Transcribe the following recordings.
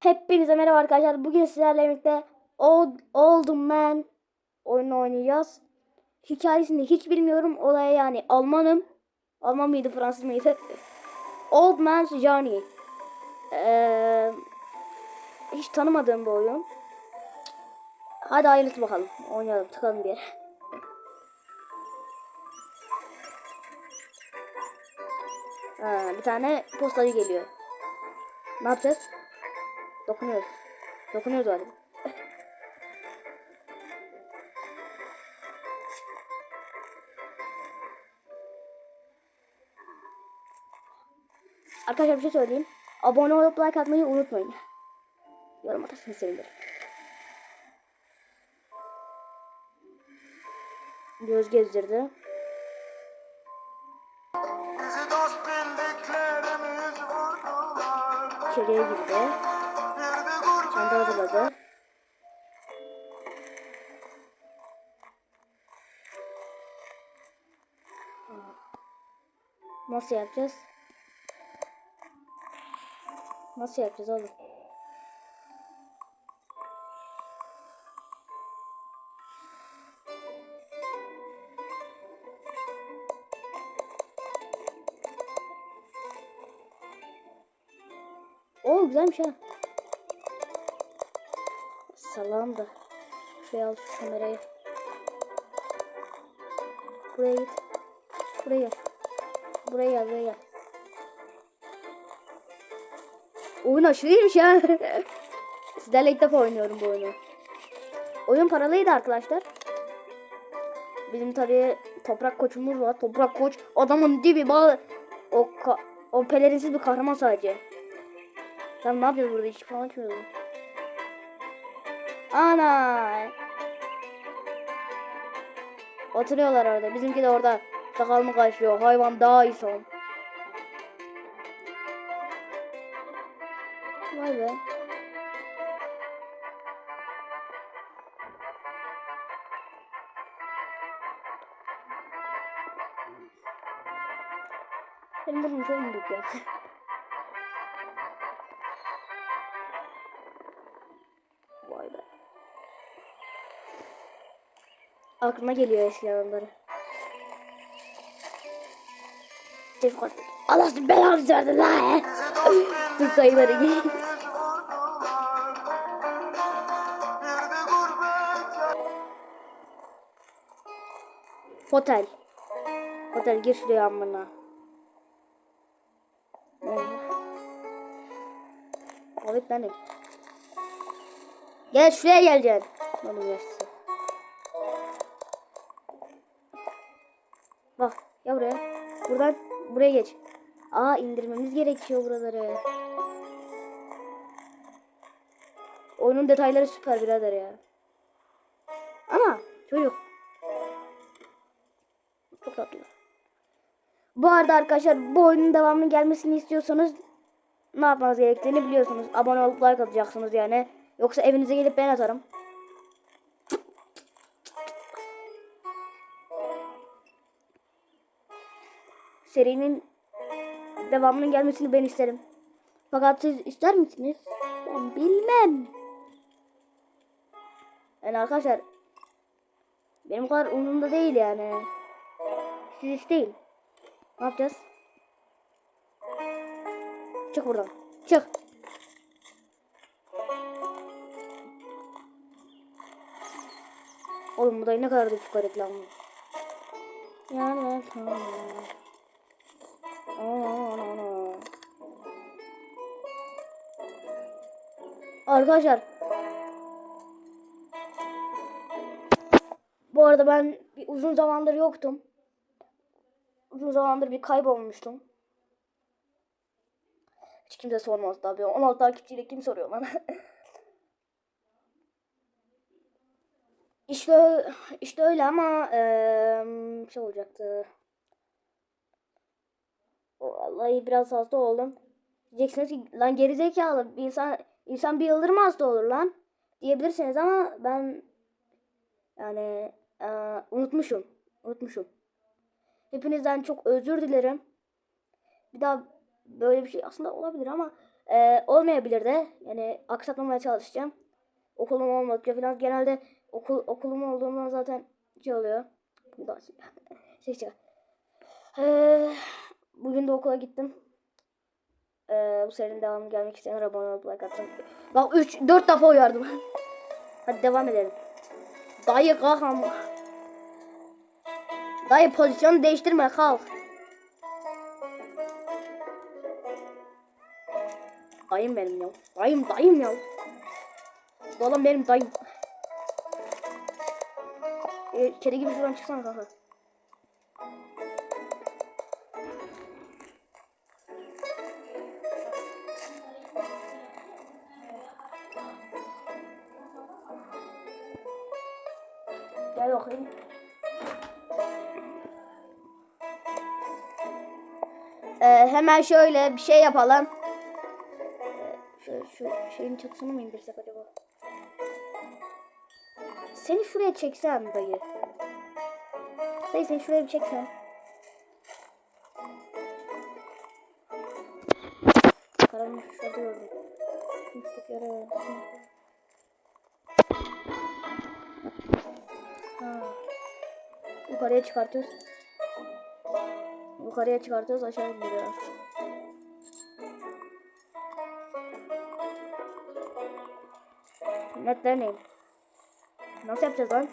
Hepinize merhaba arkadaşlar. Bugün sizlerle birlikte Old, Old Man oyunu oynayacağız. Hikayesini hiç bilmiyorum. Olaya yani Almanım. Alman mıydı Fransız mıydı? Old Man's Journey. Ee, hiç tanımadığım bir oyun. Hadi hayırlısı bakalım. Oynayalım. Tıkalım bir. Ha, bir tane postacı geliyor. Ne yapacağız? Dokunuyoruz. Dokunuyoruz galiba. Arkadaşlar bir şey söyleyeyim. Abone olup like atmayı unutmayın. Yorum atarsanız sevinirim. Göz gezdirdi. İçeriye girdi. Çanta hazırladı. Nasıl yapacağız? Nasıl yapacağız oğlum? Oo güzelmiş ha. Salam da. Şuraya al şu kamerayı. Buraya. Buraya. Buraya buraya gel. Oyun aşırıymış ya. Sizlerle ilk defa oynuyorum bu oyunu. Oyun paralıydı arkadaşlar. Bizim tabii toprak koçumuz var. Toprak koç adamın dibi bağ o o pelerinsiz bir kahraman sadece. Sen ne yapıyoruz burada? Hiç falan açmıyordum. Ana. Oturuyorlar orada. Bizimki de orada sakalını kaşıyor. Hayvan daha iyi son. Vay be. Benim burnum çok büyük ya? Aklıma geliyor eski anıları. Tevfik attı. Allah sizi belanı verdi la. Türk dayıları gurbet Hotel. Hotel gir şuraya amına. Evet benim. Gel şuraya geleceksin. Benim yaşlısı. Bak ya buraya. Buradan buraya geç. Aa indirmemiz gerekiyor buraları. Oyunun detayları süper birader ya. Ama çocuk. Çok tatlı. Bu arada arkadaşlar bu oyunun devamının gelmesini istiyorsanız ne yapmanız gerektiğini biliyorsunuz. Abone olup like atacaksınız yani. Yoksa evinize gelip ben atarım. Serinin devamının gelmesini ben isterim. Fakat siz ister misiniz? Ben bilmem. Yani arkadaşlar benim bu kadar umurumda değil yani. Siz isteyin. Ne yapacağız? Çık buradan. Çık. Oğlum bu da ne kadar da çıkar reklamı. Yani Arkadaşlar Bu arada ben bir uzun zamandır yoktum. Uzun zamandır bir kaybolmuştum. Hiç kimse sormaz tabii. 16 takipçiyle kim soruyor bana? işte işte öyle ama bir şey olacaktı. Vallahi biraz hasta oldum. Diyeceksiniz ki lan gerizekalı insan insan bir yıldır mı hasta olur lan? Diyebilirsiniz ama ben yani eee, unutmuşum. Unutmuşum. Hepinizden çok özür dilerim. Bir daha böyle bir şey aslında olabilir ama Ee, olmayabilir de. Yani aksatmamaya çalışacağım. Okulum olmadıkça falan. Genelde okul okulum olduğundan zaten şey oluyor. Şey şey. Bugün de okula gittim. Ee, bu serinin devamı gelmek isteyen abone olup like atın. Bak 3 4 defa uyardım. Hadi devam edelim. Dayı kalk ama. Dayı pozisyon değiştirme kalk. Dayım benim ya. Dayım dayım ya. Oğlum benim dayım. Ee, kedi gibi şuradan çıksana kanka. Bakayım. Ee, hemen şöyle bir şey yapalım. Ee, şu, şu şeyin çatısını mı indirsek acaba? Seni şuraya çeksem dayı. Dayı seni şuraya bir çeksem. Karanlık şurada gördüm. Şimşek yere. Ha. Yukarıya çıkartıyoruz. Yukarıya çıkartıyoruz aşağı indiriyoruz. Netler neyim? Nasıl yapacağız lan?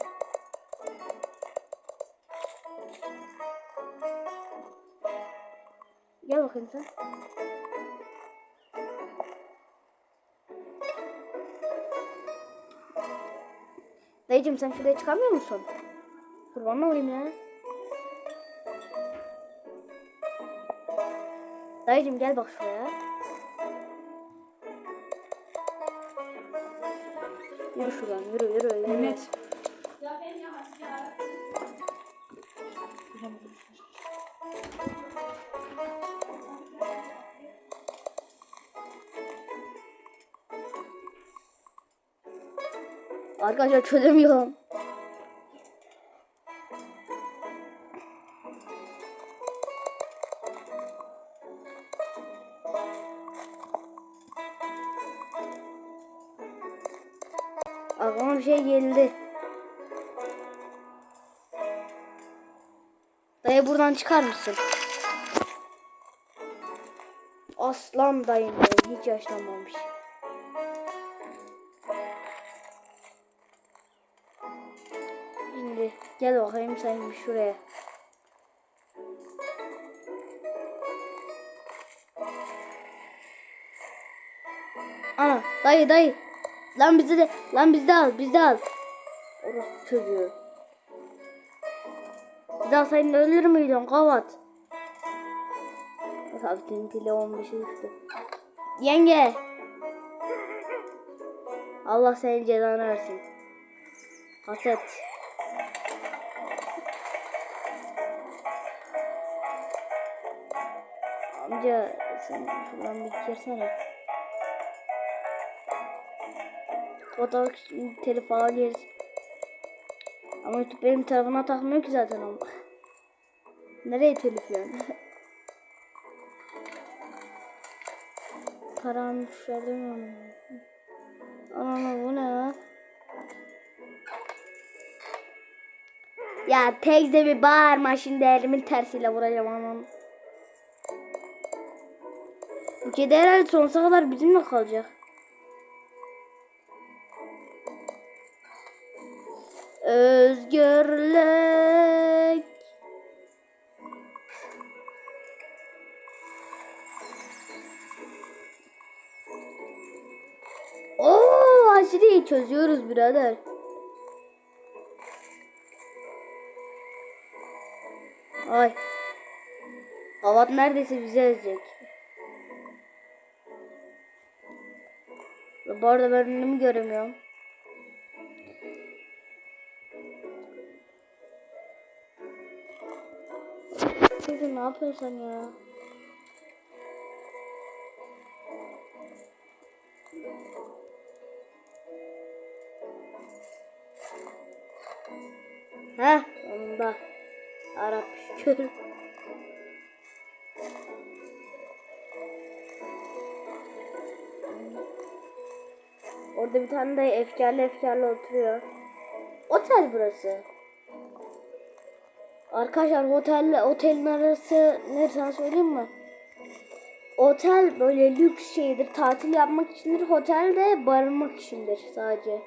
Gel bakayım sen. Dayıcım sen şuraya çıkamıyor musun? Kurban olayım ya. Dayıcım gel bak şuraya. Yürü şuradan yürü yürü yürü. Mehmet. Arkadaşlar çözemiyorum. Aklıma bir şey geldi. Dayı buradan çıkar mısın? Aslan dayım benim hiç yaşlanmamış. Gel bakayım sen bir şuraya. Ana dayı dayı. Lan bizi de lan bizi de al bizi de al. Orası çocuğu. Bizi alsaydın ölür müydün kavat? Sabit'in pili 15'e düştü. Yenge. Allah senin cezanı versin. Haset. Amca sen şuradan bir girsene. Fotoğraf telif falan yeriz. Ama YouTube benim tarafına takmıyor ki zaten onu. Nereye telif yani? Karanlık demiyorum. Anam bu ne ya? Ya teyze bir bağırma şimdi elimin tersiyle vuracağım anam. Kedi herhalde sonsuza kadar bizimle kalacak. Özgürlük. Oo, aşırı çözüyoruz birader. Ay. Havat neredeyse bizi ezecek. Bu arada ben önümü göremiyorum. Çocuğum ne yapıyorsun ya? Heh, onda. Arap şükür. Orada bir tane de efkarlı efkarlı oturuyor. Otel burası. Arkadaşlar otelle otelin arası ne sana söyleyeyim mi? Otel böyle lüks şeydir. Tatil yapmak içindir. Otel de barınmak içindir sadece.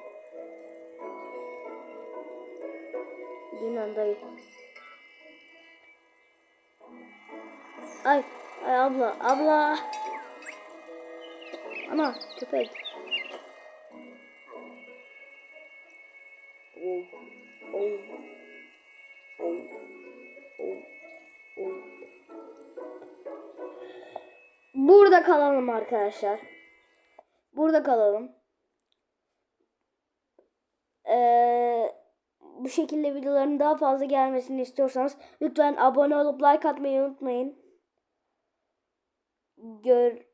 Dinlen dayı. Ay, ay abla, abla. Ana, köpek. Burada kalalım arkadaşlar. Burada kalalım. Ee, bu şekilde videoların daha fazla gelmesini istiyorsanız lütfen abone olup like atmayı unutmayın. Gör